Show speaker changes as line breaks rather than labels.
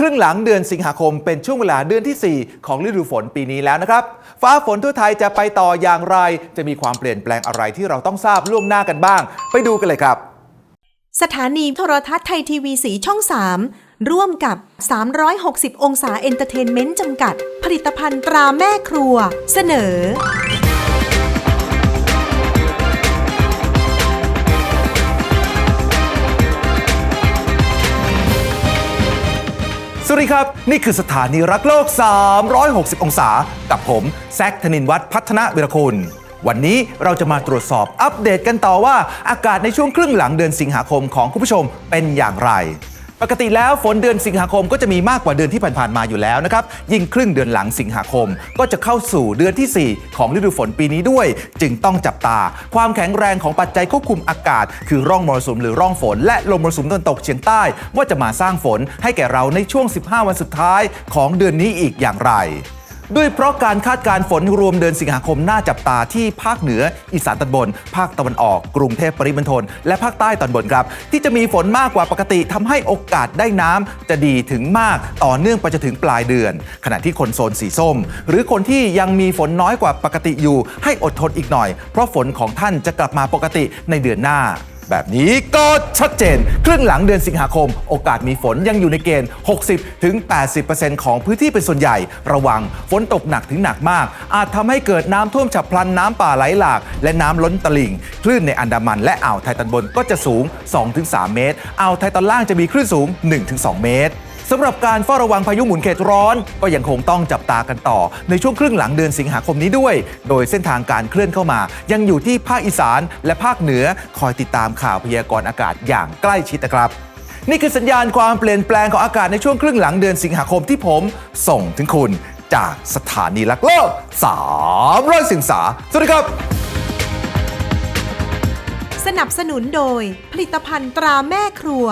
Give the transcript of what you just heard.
ครึ่งหลังเดือนสิงหาคมเป็นช่วงเวลาเดือนทีสี่ 4 ของฤดูฝนปีนี้แล้วนะครับ ฟ้าฝนทั่วไทยจะไปต่ออย่างไร จะมีความเปลี่ยนแปลงอะไรที่เราต้องทราบล่วงหน้ากันบ้าง ไปดูกันเลยครับ
สถานีโทรทัศน์ไทยทีวีสีช่อง 3 ร่วมกับ 360 องศาเอนเตอร์เทนเมนต์จำกัด ผลิตภัณฑ์ตราแม่ครัว เสนอ
สวัสดีครับ นี่คือสถานีรักโลก 360 องศา กับผม แซคธนินวัฒน์พัฒนาวิรคุณ วันนี้เราจะมาตรวจสอบอัปเดตกันต่อว่า อากาศในช่วงครึ่งหลังเดือนสิงหาคมของคุณผู้ชมเป็นอย่างไร ปกติแล้วฝนเดือนสิงหาคมก็จะมีมากกว่าเดือนที่ผ่านๆมาอยู่แล้วนะครับ ยิ่งครึ่งเดือนหลังสิงหาคม ก็จะเข้าสู่เดือนทีสี่ 4 ของฤดูฝนปีนี้ด้วย จึงต้องจับตา ความแข็งแรงของปัจจัยควบคุมอากาศ คือร่องมรสุมหรือร่องฝน และลมมรสุมตะวันตกเฉียงใต้ ว่าจะมาสร้างฝนให้แก่เราในช่วง 15 วันสุดท้ายของเดือนนี้อีกอย่างไร ด้วยเพราะการคาดการฝนรวมเดือนสิงหาคมน่าจับตาที่ภาคเหนือ อีสานตอนบน ภาคตะวันออก กรุงเทพปริมณฑลและภาคใต้ตอนบนครับ ที่จะมีฝนมากกว่าปกติทำให้โอกาสได้น้ำจะดีถึงมากต่อเนื่องไปจนถึงปลายเดือน ขณะที่คนโซนสีส้ม หรือคนที่ยังมีฝนน้อยกว่าปกติอยู่ ให้อดทนอีกหน่อย เพราะฝนของท่านจะกลับมาปกติในเดือนหน้า แบบนี้ก็ชัดเจน ครึ่งหลังเดือนสิงหาคม โอกาสมีฝนยังอยู่ในเกณฑ์ 60ถึง80ของพื้นที่เป็นส่วนใหญ่ ระวังฝนตกหนักถึงหนักมาก อาจทำให้เกิดน้ำท่วมฉับพลันน้ำป่าไหลหลาก และน้ำล้นตลิ่ง คลื่นในอันดามันและอ่าวไทยตอนบนก็จะสูง 2-3 เมตร อ่าวไทยตอนล่างจะมีคลื่นสูง 1-2 เมตร สำหรับการเฝ้าระวังพายุหมุนเขตร้อน ก็ยังคงต้องจับตากันต่อ ในช่วงครึ่งหลังเดือนสิงหาคมนี้ด้วย โดยเส้นทางการเคลื่อนเข้ามา ยังอยู่ที่ภาคอีสานและภาคเหนือคอยติดตามข่าวพยากรณ์อากาศอย่างใกล้ชิดนะครับ นี่คือสัญญาณความเปลี่ยนแปลงของอากาศในช่วงครึ่งหลังเดือนสิงหาคมที่ผม ส่งถึงคุณจากสถานีลักโลก300สิงสาสวัสดีครับ
สนับสนุนโดยผลิตภัณฑ์ตราแม่ครัว